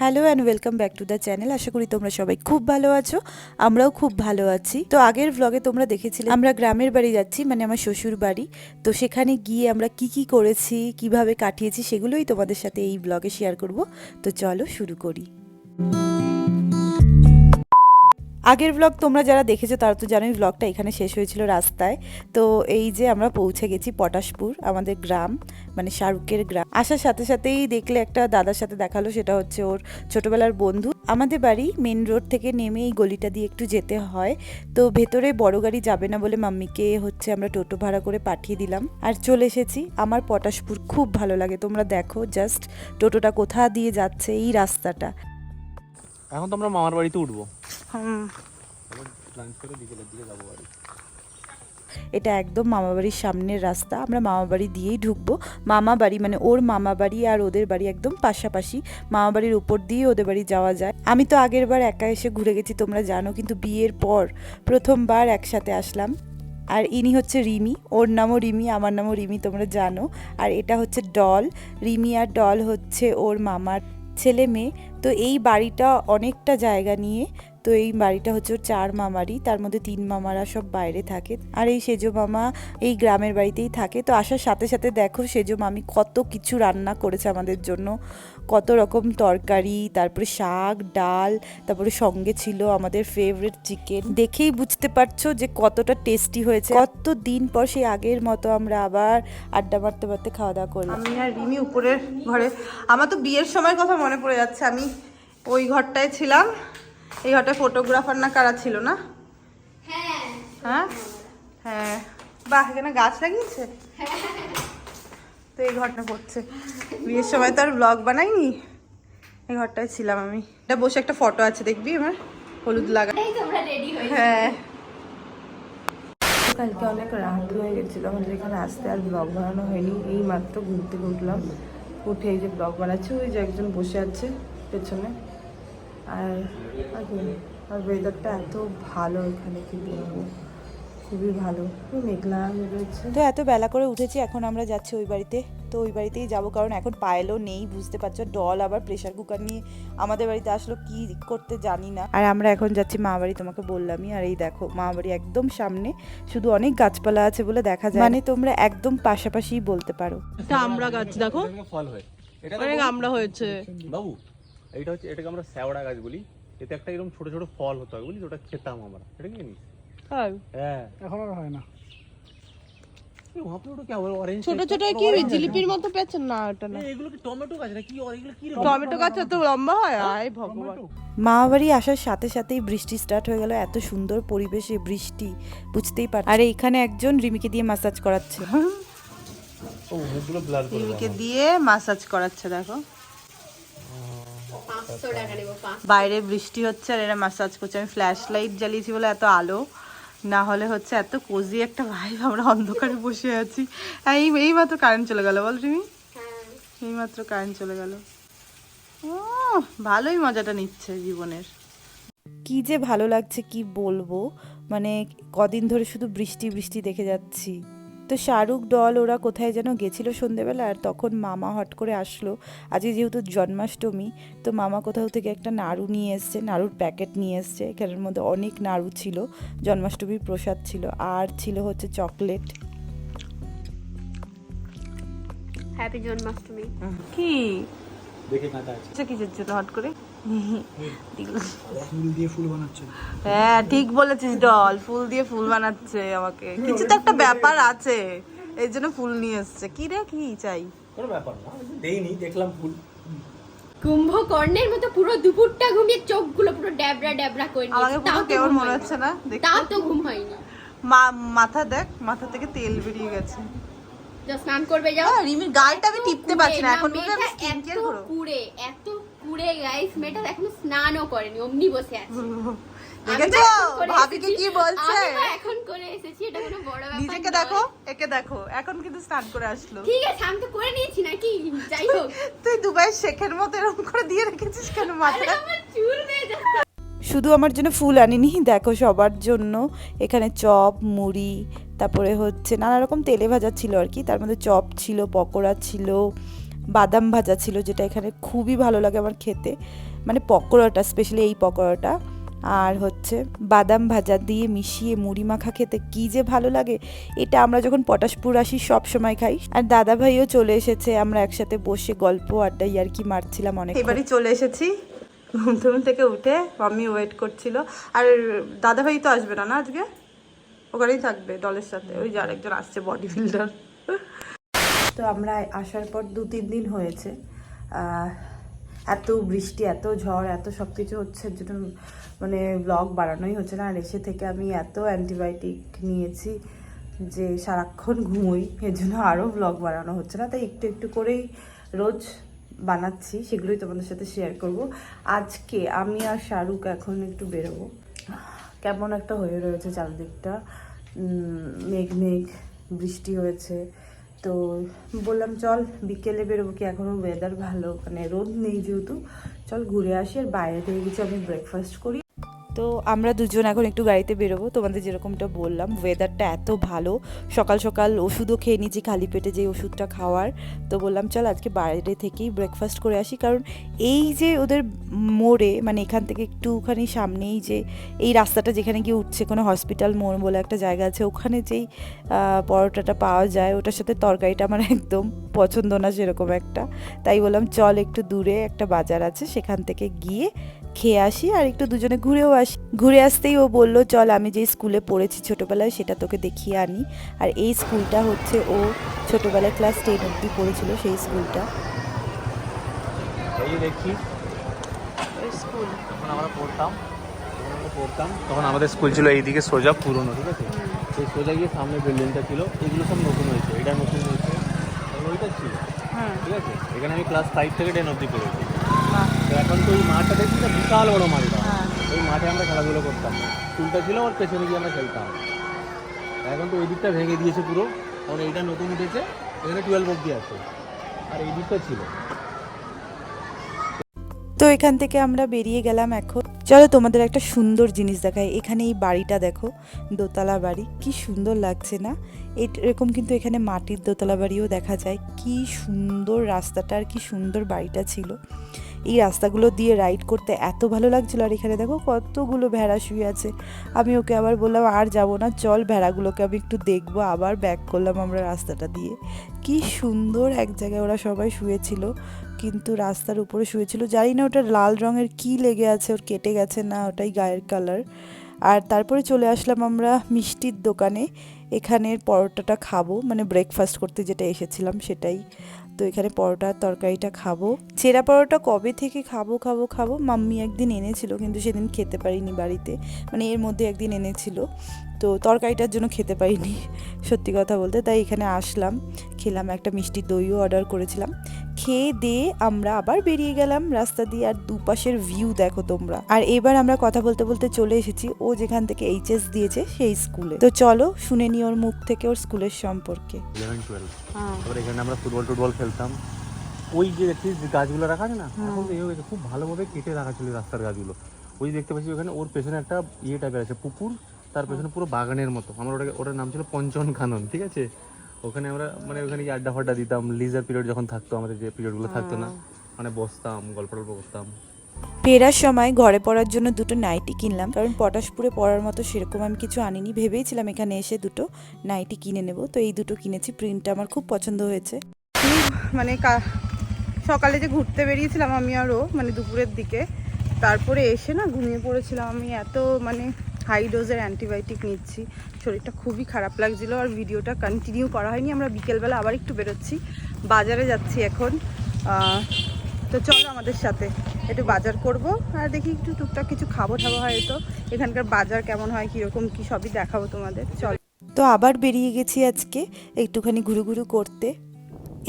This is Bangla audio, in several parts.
Hello and welcome back to the channel. আশা করি তোমরা সবাই খুব ভালো আছো, আমরাও খুব ভালো আছি। তো আগের ব্লগে তোমরা দেখেছিলে, আমরা গ্রামের বাড়ি যাচ্ছি মানে আমার শ্বশুর বাড়ি। তো সেখানে গিয়ে আমরা কি কি করেছি, কীভাবে কাটিয়েছি, সেগুলোই তোমাদের সাথে এই ব্লগে শেয়ার করব। তো চলো শুরু করি। আগের ব্লগ তোমরা যারা দেখেছ, তারা তো জানোই ব্লগটা এখানে শেষ হয়েছিল রাস্তায়। তো এই যে আমরা পৌঁছে গেছি পটাশপুর, আমাদের গ্রাম মানে শাহরুখের গ্রাম। আসার সাথে সাথেই দেখলে একটা দাদার সাথে দেখাল সেটা হচ্ছে ওর ছোটবেলার বন্ধু। আমাদের বাড়ি মেন রোড থেকে নেমে এই গলিটা দিয়ে একটু যেতে হয়। তো ভেতরে বড় গাড়ি যাবে না বলে মাম্মিকে হচ্ছে আমরা টোটো ভাড়া করে পাঠিয়ে দিলাম। আর চলে এসেছি আমার পটাশপুর। খুব ভালো লাগে, তোমরা দেখো জাস্ট টোটোটা কোথা দিয়ে যাচ্ছে এই রাস্তাটা। এখন তো আমরা মামার বাড়িতে উঠবো। লাঞ্চ করে বিকেলের দিকে যাব বাড়ি এটা একদম মামা বাড়ির সামনের রাস্তা। আমরা মামা বাড়ি দিয়েই ঢুকবো। মামা বাড়ি মানে ওর মামা বাড়ি আর ওদের বাড়ি একদম পাশাপাশি। মামা বাড়ির উপর দিয়ে ওদের বাড়ি যাওয়া যায়। আমি তো আগের বার একা এসে ঘুরে গেছি তোমরা জানো কিন্তু বিয়ের পর প্রথমবার একসাথে আসলাম। আর ইনি হচ্ছে রিমি ওর নামও রিমি আমার নামও রিমি তোমরা জানো। আর এটা হচ্ছে ডল। রিমি আর ডল হচ্ছে ওর মামার ছেলে মেয়ে, তো এই বাড়িটা অনেকটা জায়গা নিয়ে, তো এই বাড়িটা হচ্ছে ওর চার মামারই, তার মধ্যে তিন মামারা সব বাইরে থাকে। আর এই সেজো মামা এই গ্রামের বাড়িতেই থাকে। তো আসার সাথে সাথে দেখো সেজো মামি কত কিছু রান্না করেছে আমাদের জন্য। কত রকম তরকারি তারপরে শাক ডাল তারপরে সঙ্গে ছিল আমাদের ফেভারিট চিকেন দেখেই বুঝতে পারছ যে কতটা টেস্টি হয়েছে। কত দিন পর সেই আগের মতো আমরা আবার আড্ডা মারতে মারতে খাওয়া দাওয়া করলাম। আমি আর রিমি উপরের ঘরে। আমার তো বিয়ের সময় কথা মনে পড়ে যাচ্ছে। আমি ওই ঘরটায় ছিলাম। এই ঘরটায় ফটোগ্রাফার না কারা ছিল না? হ্যাঁ। হ্যাঁ? বাহ এখানে গাছ লাগিয়েছে? তো এই ঘটনা করছে বিয়ের সময় তো আর ব্লগ বানাইনি। এই ঘরটায় ছিলাম আমি। এটা বসে একটা ফটো আছে দেখবি আমার হলুদ লাগা। হ্যাঁ কালকে অনেক রাত হয়ে গেছিল আমাদের এখানে আসতে আর ব্লগ বানানো হয়নি। এই মাত্র ঘুরতে উঠলাম উঠে এই যে ব্লগ বানাচ্ছে ওই যে একজন বসে আছে পেছনে। আর আর কি, আর ওয়েদারটা এত ভালো এখানে কি বলব। খুবই ভালো। মেঘলা রয়েছে। তো এত বেলা করে উঠেছি এখন আমরা যাচ্ছি ওই বাড়িতে। তো ওই বাড়িতেই যাব কারণ এখন পায়েলও নেই বুঝতে পারছ? ডল আবার প্রেশার কুকার নিয়ে আমাদের বাড়িতে আসলো কি করতে জানি না। আর আমরা এখন যাচ্ছি মা বাড়ি তোমাকে বললামই। আর এই দেখো মা বাড়ি একদম সামনে। শুধু অনেক গাছপালা আছে বলে দেখা যায় মানে তোমরা একদম পাশাপাশি বলতে পারো। এটা আমরা গাছ দেখো। ফল হয় এটা অনেক আমরা হয়েছে। বাবু এটা হচ্ছে এটাকে আমরা শ্যাওড়া গাছ বলি। এতে একটা এরকম ছোট ছোট ফল হতো বুঝলি? ওটা খেতাম আমরা। এটা কি জানিস? তাই? হ্যাঁ। এখন আর হয় না। ছোট ছোট কি? জিলিপির মতো পেয়েছেন? না এটা না। এগুলো কি টমেটো গাছ? না কি এগুলো কি টমেটো গাছ এত লম্বা হয়? আয় ভগবান। মা আসার সাথে সাথেই বৃষ্টি স্টার্ট হয়ে গেল। এত সুন্দর পরিবেশে বৃষ্টি বুঝতেই পার আর এইখানে একজন রিমিকে দিয়ে মাসাজ করাচ্ছে। টিভিকে দিয়ে মাসাজ করাচ্ছে দেখো। বাইরে বৃষ্টি হচ্ছে আর এরা মাসাজ করছে। আমি ফ্ল্যাশ লাইট জ্বালিয়েছি বলে এত আলো। না হলে হচ্ছে এত কোজি একটা ভাইব আমরা অন্ধকারে বসে আছি। হ্যাঁ এই এই মাত্র কারেন্ট চলে গেল বল তুমি এই মাত্র কারেন্ট চলে গেল। ও ভালোই মজাটা নিচ্ছে জীবনের। কি যে ভালো লাগছে কি বলব? মানে কদিন ধরে শুধু বৃষ্টি বৃষ্টি দেখে যাচ্ছি। তো শাহরুখ ডল ওরা কোথায় যেন গেছিল সন্ধেবেলা আর তখন মামা হট করে আসলো। আজকে যেহেতু জন্মাষ্টমী তো মামা কোথাও থেকে একটা নাড়ু নিয়ে এসছে নাড়ুর প্যাকেট নিয়ে এসছে। এখানের মধ্যে অনেক নাড়ু ছিল জন্মাষ্টমীর প্রসাদ ছিল। আর ছিল হচ্ছে চকলেট। হ্যাপি জন্মাষ্টমী। কি? দেখে আছে। আচ্ছা কিসের জন্য হট করে? হ্যাঁ ঠিক বলেছিস ডল ফুল দিয়ে ফুল বানাচ্ছে আমাকে। কিছু তো একটা ব্যাপার আছে এই জন্য ফুল নিয়ে এসছে। কি রে কি চাই? কোনো ব্যাপার না দেইনি দেখলাম ফুল। কুম্ভকর্ণের মতো পুরো দুপুরটা ঘুমিয়ে চোখগুলো পুরো ড্যাবরা ড্যাবরা করে আমাকে পুরো তাও তো কেমন ঘুম মনে হয়নি। হচ্ছে না তাও তো ঘুম হয়নি। মা- মাথা দেখ মাথা থেকে তেল বেরিয়ে গেছে। যা স্নান করবে যাও। আহ, রিমির গালটা আমি টিপতে পারছি না এখন বলে আমি স্কিন কেয়ার করব কুড়ে এত কুড়ে গাইস এখনও স্নানও করেনি অমনি বসে আছে। দেখেছ? তো এখন করে ভাবিকে কি বলছে? এখন করে এসেছি এটা কোনো বড় ব্যাপার নিজেকে দেখো একে দেখো এখন কিন্তু স্নান করে আসলো। ঠিক আছে আমি তো করে নিয়েছি নাকি? যাই হোক। তুই দুবাই শেখের মতো এরকম করে দিয়ে রেখেছিস কেন আরে মাথায়? আমার চুল বেয়ে যাচ্ছে। শুধু আমার জন্য ফুল আনিনি দেখো সবার জন্য। এখানে চপ মুড়ি তারপরে হচ্ছে নানা রকম তেলে ভাজা ছিল আর কি। তার মধ্যে চপ ছিল, পকোড়া ছিল, বাদাম ভাজা ছিল, যেটা এখানে খুবই ভালো লাগে আমার খেতে। মানে পকোড়াটা স্পেশালি এই পকোড়াটা। আর হচ্ছে বাদাম ভাজা দিয়ে মিশিয়ে মুড়ি মাখা খেতে কি যে ভালো লাগে, এটা আমরা যখন পটাশপুর আসি সব সময় খাই। আর দাদা ভাইও চলে এসেছে, আমরা একসাথে বসে গল্প আড্ডা ইয়ার্কি মারছিলাম অনেক এবারই চলে এসেছি। ঘুম থেকে উঠে মাম্মি ওয়েট করছিল। আর দাদাভাই তো আসবে না না আজকে? ওখানেই থাকবে, দলের সাথে। ওই যে আরেকজন আসছে বডি বিল্ডার তো আমরা আসার পর দু তিন দিন হয়েছে। এত বৃষ্টি, এত ঝড়, এত সব কিছু হচ্ছে জন্য মানে ব্লগ বাড়ানোই হচ্ছে না। আর এসে থেকে আমি এত অ্যান্টিবায়োটিক নিয়েছি যে সারাক্ষণ ঘুমোই, এর জন্য আরও ব্লগ বাড়ানো হচ্ছে না। তাই একটু একটু করেই রোজ বানাচ্ছি, সেগুলোই তোমাদের সাথে শেয়ার করব। আজকে আমি আর শাহরুখ এখন একটু বেরোবো। কেমন একটা হয়ে রয়েছে চারদিকটা। মেঘ মেঘ, বৃষ্টি হয়েছে। তো বললাম, চল বিকেলে বেরোবো কি? এখনও ওয়েদার ভালো। মানে রোদ নেই যেহেতু। চল ঘুরে আসি, আর বাইরে থেকে কিছু আমি ব্রেকফাস্ট করি। তো আমরা দুজন এখন একটু গাড়িতে বেরোবো। তোমাদের যেরকমটা বললাম ওয়েদারটা এত ভালো। সকাল সকাল ওষুধও খেয়ে নিয়েছি, খালি পেটে যে ওষুধটা খাওয়ার। তো বললাম, চল আজকে বাইরে থেকেই ব্রেকফাস্ট করে আসি। কারণ এই যে ওদের মোড়ে মানে এখান থেকে একটুখানি সামনেই যে এই রাস্তাটা যেখানে গিয়ে উঠছে, কোনো হসপিটাল মোড় বলে একটা জায়গা আছে, ওখানে যেই পরোটাটা পাওয়া যায়, ওটার সাথে তরকারিটা আমার একদম পছন্দ না সেরকম একটা। তাই বললাম, চল একটু দূরে একটা বাজার আছে, সেখান থেকে গিয়ে খেয়ে আসি আর একটু দুজনে ঘুরেও আসি ঘুরে আসতেই ও বলল চল আমি যে স্কুলে পড়েছি ছোটোবেলায় সেটা তোকে দেখিয়ে আনি। আর এই স্কুলটা হচ্ছে ও ছোটোবেলায় ক্লাস টেন অব্দি পড়েছিল সেই স্কুলটা। যে স্কুল। যখন আমরা পড়তাম। পড়তাম তখন আমাদের স্কুল ছিল এইদিকে সোজা পুরনো ঠিক আছে? সেই সোজা গিয়ে সামনে বিল্ডিংটা ছিল। এগুলো সব নতুন হয়েছে। এটা নতুন হয়েছে। ওইটা ছিল। ঠিক আছে? এখানে আমি ক্লাস ফাইভ থেকে টেন অব্দি পড়েছি। এখন তো ওই মাঠটা দেখছি না বিশাল বড় মাঠটা ওই মাঠে আমরা খেলাধুলো করতাম। স্কুলটা ছিল ওর পেছনে গিয়ে আমরা খেলতাম। এখন তো ওই দিকটা ভেঙে দিয়েছে পুরো। কারণ এইটা নতুন উঠেছে এখানে টুয়েলভ অবধি আছে। আর এই দিকটা ছিল। তো এখান থেকে আমরা বেরিয়ে গেলাম এখন। চলো তোমাদের একটা সুন্দর জিনিস দেখায় এখানে এই বাড়িটা দেখো দোতলা বাড়ি। কি সুন্দর লাগছে না? এরকম কিন্তু এখানে মাটির দোতলা বাড়িও দেখা যায়। কি সুন্দর রাস্তাটা আর কি সুন্দর বাড়িটা ছিল। এই রাস্তাগুলো দিয়ে রাইড করতে এত ভালো লাগছিল। আর এখানে দেখো কতগুলো ভেড়া শুয়ে আছে। আমি ওকে আবার বললাম, আর যাব না, চল ভেড়াগুলোকে আমি একটু দেখব। আবার ব্যাক করলাম আমরা রাস্তাটা দিয়ে। কি সুন্দর এক জায়গায় ওরা সবাই শুয়েছিল। কিন্তু রাস্তার উপরে শুয়েছিল। জানি না ওটা লাল রঙের কি লেগে আছে, ওর কেটে গেছে না, ওটাই গায়ের কালার আর তারপরে চলে আসলাম আমরা মিষ্টির দোকানে। এখানের পরোটাটা খাব মানে ব্রেকফাস্ট করতে যেটা এসেছিলাম সেটাই। তো এখানে পরোটার তরকারিটা খাব। ছেঁড়া পরোটা কবে থেকে খাব খাব খাব, মাম্মি একদিন এনেছিল, কিন্তু সেদিন খেতে পারিনি বাড়িতে। মানে এর মধ্যে একদিন এনেছিল। তো তরকারিটার জন্য খেতে পাইনি সত্যি কথা বলতে। তাই এখানে আসলাম খেলাম একটা মিষ্টি দইও অর্ডার করেছিলাম। খেয়ে দিয়ে আমরা আবার বেরিয়ে গেলাম রাস্তা দিয়ে আর দুপাশের ভিউ দেখো তোমরা। আর এবার আমরা কথা বলতে বলতে চলে এসেছি ও যেখান থেকে এইচএস দিয়েছে সেই স্কুলে। তো চলো শুনে নি ওর মুখ থেকে ওর স্কুলের সম্পর্কে। ইলেভেন টুয়েলভ তারপরে এখানে আমরা ফুটবল টুটবল খেলতাম। ওই যে দেখছিস যে গাছগুলো রাখা আছে না? এখন এই হয়ে গেছে খুব ভালোভাবে কেটে রাখা ছিল রাস্তার গাছগুলো। ওই দেখতে পাচ্ছি ওখানে ওর পেছনে একটা ইয়ে টাইপের আছে পুকুর। তার পেছনে পুরো বাগানের মতো। আমার ওটাকে ওটার নাম ছিল পঞ্চন কানন ঠিক আছে? ওখানে আমরা মানে ওখানে গিয়ে আড্ডা ফাড্ডা দিতাম। লিজার পিরিয়ড যখন থাকতো আমাদের যে পিরিয়ডগুলো থাকতো না মানে বসতাম গল্প টল্প করতাম। ফেরার সময় ঘরে পড়ার জন্য দুটো নাইটি কিনলাম। কারণ পটাশপুরে পড়ার মতো সেরকম আমি কিছু আনিনি। ভেবেইছিলাম এখানে এসে দুটো নাইটি কিনে নেব। তো এই দুটো কিনেছি। প্রিন্টটা আমার খুব পছন্দ হয়েছে। মানে কা- সকালে যে ঘুরতে বেরিয়েছিলাম আমি আরও মানে দুপুরের দিকে তারপরে এসে না ঘুমিয়ে পড়েছিলাম। আমি এত মানে হাই ডোজের অ্যান্টিবায়োটিক নিচ্ছি। শরীরটা খুবই খারাপ লাগছিল আর ভিডিওটা কন্টিনিউ করা হয়নি। আমরা বিকেলবেলা আবার একটু বেরোচ্ছি। বাজারে যাচ্ছি এখন। তো চলো আমাদের সাথে একটু বাজার করব আর দেখি একটু টুকটাক কিছু খাব টাবো হয়তো এখানকার বাজার কেমন হয়, কীরকম, কী সবই দেখাবো তোমাদের। চলো। তো আবার বেরিয়ে গেছি আজকে একটুখানি ঘুরু ঘুরু করতে।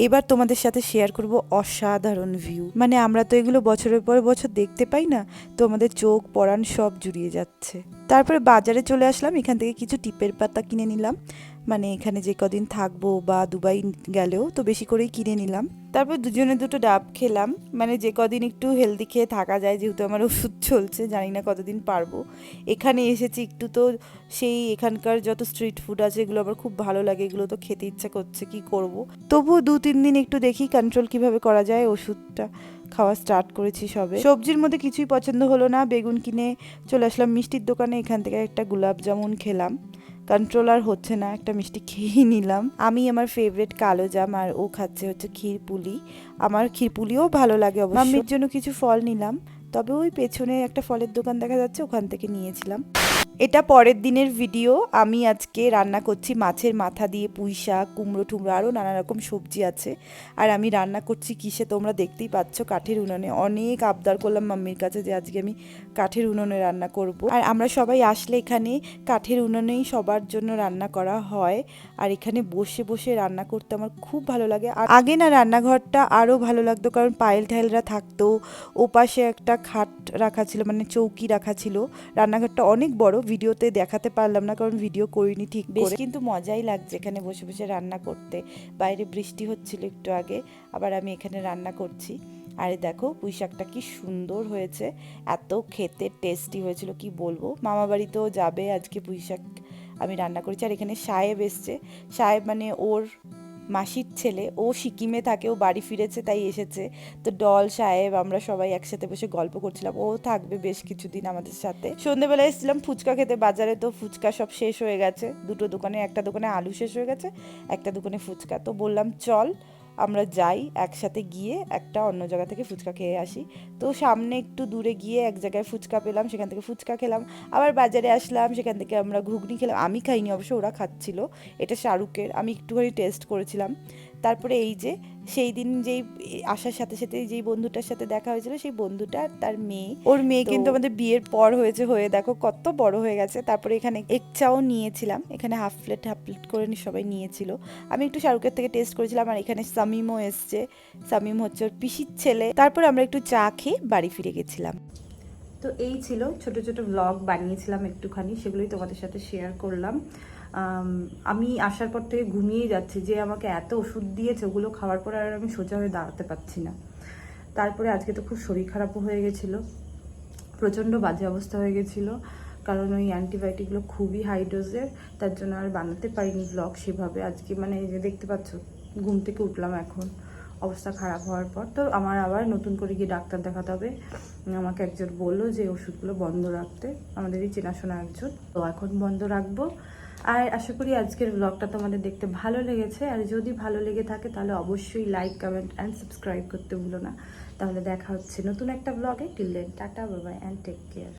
এবার তোমাদের সাথে শেয়ার করব অসাধারণ ভিউ মানে আমরা তো এগুলো বছরের পর বছর দেখতে পাই না, তো আমাদের চোখ, পরাণ সব জুড়িয়ে যাচ্ছে। তারপরে বাজারে চলে আসলাম, এখান থেকে কিছু টিপের পাতা কিনে নিলাম। মানে এখানে যে কদিন থাকব বা দুবাই গেলেও তো বেশি করেই কিনে নিলাম। তারপর দুজনে দুটো ডাব খেলাম। মানে যে কদিন একটু হেলদি খেয়ে থাকা যায়, যেহেতু আমার ওষুধ চলছে, জানি না কতদিন পারব। এখানে এসেছি একটু তো সেই এখানকার যত স্ট্রিট ফুড আছে, এগুলো আমার খুব ভালো লাগে। এগুলো তো খেতে ইচ্ছা করছে, কি করব? তবুও দু তিন দিন একটু দেখি কন্ট্রোল কীভাবে করা যায় ওষুধটা। খাওয়া স্টার্ট করেছি সবে। সবজির মধ্যে কিছুই পছন্দ হলো না। বেগুন কিনে চলে আসলাম মিষ্টির দোকানে। এখান থেকে একটা গোলাপ জামুন খেলাম। কন্ট্রোল আর হচ্ছে না একটা মিষ্টি খেয়েই নিলাম। আমি আমার ফেভারিট কালো জাম আর ও খাচ্ছে হচ্ছে ক্ষীর পুলি। আমার ক্ষীর পুলিও ভালো লাগে অবশ্য। মাম্মির জন্য কিছু ফল নিলাম। তবে ওই পেছনে একটা ফলের দোকান দেখা যাচ্ছে ওখান থেকে নিয়েছিলাম। এটা পরের দিনের ভিডিও আমি আজকে রান্না করছি মাছের মাথা দিয়ে পুঁই শাক, কুমড়ো টুমড়ো আরও নানা রকম সবজি আছে। আর আমি রান্না করছি কিসে তোমরা দেখতেই পাচ্ছ কাঠের উনুনে। অনেক আবদার করলাম মাম্মির কাছে যে আজকে আমি কাঠের উনুনে রান্না করব। আর আমরা সবাই আসলে এখানে কাঠের উনুনেই সবার জন্য রান্না করা হয়। আর এখানে বসে বসে রান্না করতে আমার খুব ভালো লাগে। আর আগে না রান্নাঘরটা আরও ভালো লাগতো, কারণ পায়েল ঠাইলরা থাকতো, ওপাশে একটা খাট রাখা ছিল মানে চৌকি রাখা ছিল। রান্নাঘরটা অনেক বড়, ভিডিওতে দেখাতে পারলাম না, কারণ ভিডিও করিনি ঠিক বেশ কিন্তু মজাই লাগছে এখানে বসে বসে রান্না করতে। বাইরে বৃষ্টি হচ্ছিল একটু আগে, আবার আমি এখানে রান্না করছি। আরে দেখো, পুঁই শাকটা কি সুন্দর হয়েছে, এত খেতে টেস্টি হয়েছিল, কি বলব? মামা বাড়িতেও যাবে আজকে পুঁই শাক আমি রান্না করেছি আর এখানে সাহেব এসছে। সাহেব মানে ওর মাসির ছেলে। ও সিকিমে থাকে, ও বাড়ি ফিরেছে, তাই এসেছে। তো ডল, সাহেব আমরা সবাই একসাথে বসে গল্প করছিলাম। ও থাকবে বেশ কিছুদিন আমাদের সাথে। সন্ধ্যেবেলায় এসেছিলাম ফুচকা খেতে বাজারে, তো ফুচকা সব শেষ হয়ে গেছে। দুটো দোকানে, একটা দোকানে আলু শেষ হয়ে গেছে, একটা দোকানে ফুচকা। তো বললাম, চল। আমরা যাই একসাথে গিয়ে একটা অন্য জায়গা থেকে ফুচকা খেয়ে আসি। তো সামনে একটু দূরে গিয়ে এক জায়গায় ফুচকা পেলাম, সেখান থেকে ফুচকা খেলাম। আবার বাজারে আসলাম, সেখান থেকে আমরা ঘুগনি খেলাম। আমি খাইনি, অবশ্য ওরা খাচ্ছিল। এটা শাহরুখের। আমি একটুখানি টেস্ট করেছিলাম। তারপরে এই যে সেই দিন যেই আসার সাথে সাথে যেই বন্ধুটার সাথে দেখা হয়েছিল সেই বন্ধুটা তার মেয়ে। ওর মেয়ে কিন্তু আমাদের বিয়ের পর হয়েছে হয়ে দেখো কত বড় হয়ে গেছে। তারপরে এখানে এক চাও নিয়েছিলাম এখানে হাফ প্লেট হাফ প্লেট করে সবাই নিয়েছিল। আমি একটু শাহরুখের থেকে টেস্ট করেছিলাম আর এখানে সামিমও এসছে। সামিম হচ্ছে ওর পিসির ছেলে। তারপর আমরা একটু চা খেয়ে বাড়ি ফিরে গেছিলাম। তো এই ছিল ছোট ছোট ব্লগ বানিয়েছিলাম একটুখানি সেগুলোই তোমাদের সাথে শেয়ার করলাম। আমি আসার পর থেকে ঘুমিয়েই যাচ্ছি যে আমাকে এত ওষুধ দিয়েছে, ওগুলো খাওয়ার পর আর আমি সোজা হয়ে দাঁড়াতে পারছি না। তারপরে আজকে তো খুব শরীর খারাপও হয়ে গেছিল, প্রচণ্ড বাজে অবস্থা হয়ে গেছিল, কারণ ওই অ্যান্টিবায়োটিকগুলো খুবই হাই ডোজের তার জন্য আর বানাতে পারিনি ব্লগ সেভাবে। আজকে মানে এই যে দেখতে পাচ্ছ, ঘুম থেকে উঠলাম এখন, অবস্থা খারাপ হওয়ার পর। তো আমার আবার নতুন করে গিয়ে ডাক্তার দেখাতে হবে। আমাকে একজন বলল যে ওষুধগুলো বন্ধ রাখতে, আমাদেরই চেনাশোনা একজন। তো এখন বন্ধ রাখব। আর আশা করি আজকের ব্লগটা তোমাদের দেখতে ভালো লেগেছে। আর যদি ভালো লেগে থাকে, তাহলে অবশ্যই লাইক কমেন্ট অ্যান্ড সাবস্ক্রাইব করতে ভুলো না। তাহলে দেখা হচ্ছে নতুন একটা ব্লগে till then tata bye bye and take care